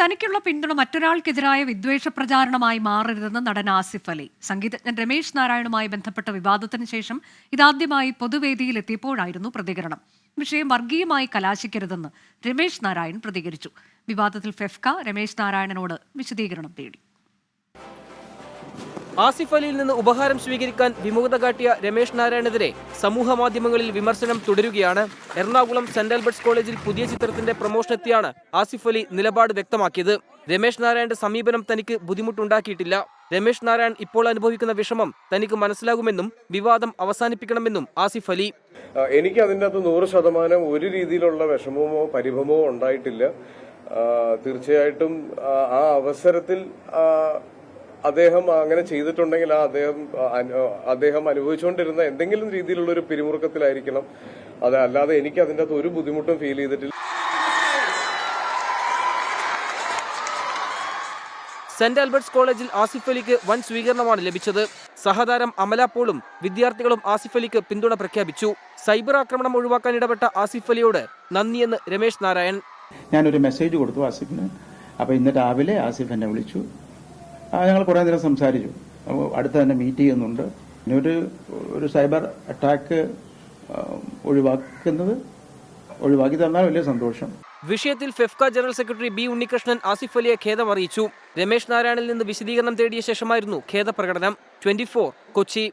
തനിക്കുള്ള പിന്തുണ മറ്റൊരാൾക്കെതിരായ വിദ്വേഷ പ്രചാരണമായി മാറരുതെന്ന് നടൻ ആസിഫ് അലി. സംഗീതജ്ഞൻ രമേശ് നാരായണുമായി ബന്ധപ്പെട്ട വിവാദത്തിന് ശേഷം ഇതാദ്യമായി പൊതുവേദിയിൽ എത്തിയപ്പോഴായിരുന്നു പ്രതികരണം. വിഷയം വർഗീയമായി കലാശിക്കരുതെന്ന് രമേശ് നാരായൺ പ്രതികരിച്ചു. വിവാദത്തിൽ ഫെഫ്ക രമേശ് നാരായണനോട് വിശദീകരണം തേടി. ആസിഫ് അലിയിൽ നിന്ന് ഉപഹാരം സ്വീകരിക്കാൻ വിമുഖത കാട്ടിയ രമേശ് നാരായണെതിരെ സമൂഹ മാധ്യമങ്ങളിൽ വിമർശനം തുടരുകയാണ്. എറണാകുളം സെന്റ് ആൽബർട്ട്സ് കോളേജിൽ പുതിയ ചിത്രത്തിന്റെ പ്രൊമോഷനെത്തിയാണ് ആസിഫ് അലി നിലപാട് വ്യക്തമാക്കിയത്. രമേശ് നാരായണന്റെ സമീപനം തനിക്ക് ബുദ്ധിമുട്ടുണ്ടാക്കിയിട്ടില്ല. രമേശ് നാരായൺ ഇപ്പോൾ അനുഭവിക്കുന്ന വിഷമം തനിക്ക് മനസ്സിലാകുമെന്നും വിവാദം അവസാനിപ്പിക്കണമെന്നും ആസിഫ് അലി. എനിക്ക് അതിന്റെ അകത്ത് നൂറ് ശതമാനം ഒരു രീതിയിലുള്ള വിഷമമോ പരിഭവമോ ഉണ്ടായിട്ടില്ല. തീർച്ചയായിട്ടും ആ, അവസരത്തിൽ അദ്ദേഹം അങ്ങനെ ചെയ്തിട്ടുണ്ടെങ്കിൽ ആ അദ്ദേഹം അദ്ദേഹം അനുഭവിച്ചുകൊണ്ടിരുന്ന എന്തെങ്കിലും രീതിയിലുള്ള ഒരു പിരിമുറുക്കത്തിലായിരിക്കണം. അത് അല്ലാതെ എനിക്ക് അതിന്റെ അകത്ത് ഒരു ബുദ്ധിമുട്ടും ഫീൽ ചെയ്തിട്ടില്ല. സെന്റ് ആൽബർട്ട്സ് കോളേജിൽ ആസിഫ് അലിക്ക് വൻ സ്വീകരണമാണ് ലഭിച്ചത്. സഹതാരം അമല പോളും വിദ്യാർത്ഥികളും ആസിഫ് അലിക്ക് പിന്തുണ പ്രഖ്യാപിച്ചു. സൈബർ ആക്രമണം ഒഴിവാക്കാൻ ഇടപെട്ട ആസിഫ് അലിയോട് നന്ദിയെന്ന് രമേശ് നാരായൺ. ഞാനൊരു മെസ്സേജ് കൊടുത്തു ആസിഫിന്. അപ്പോൾ ഇന്ന് രാവിലെ ആസിഫ് എന്നെ വിളിച്ചു. ഞങ്ങൾ കുറേ നേരം സംസാരിച്ചു. അടുത്ത് തന്നെ മീറ്റ് ചെയ്യുന്നുണ്ട്. ഇനി ഒരു ഒരു സൈബർ അറ്റാക്ക് ഒഴിവാക്കുന്നത് ഒഴിവാക്കി തന്നാൽ വലിയ സന്തോഷം. വിഷയത്തിൽ FEFKA general secretary B Unnikrishnan Asif അലിയെ ഖേദം അറിയിച്ചു രമേശ് നാരായണിൽ നിന്ന് വിശദീകരണം തേടിയ ശേഷമായിരുന്നു ഖേദപ്രകടനം. ട്വന്റി കൊച്ചി.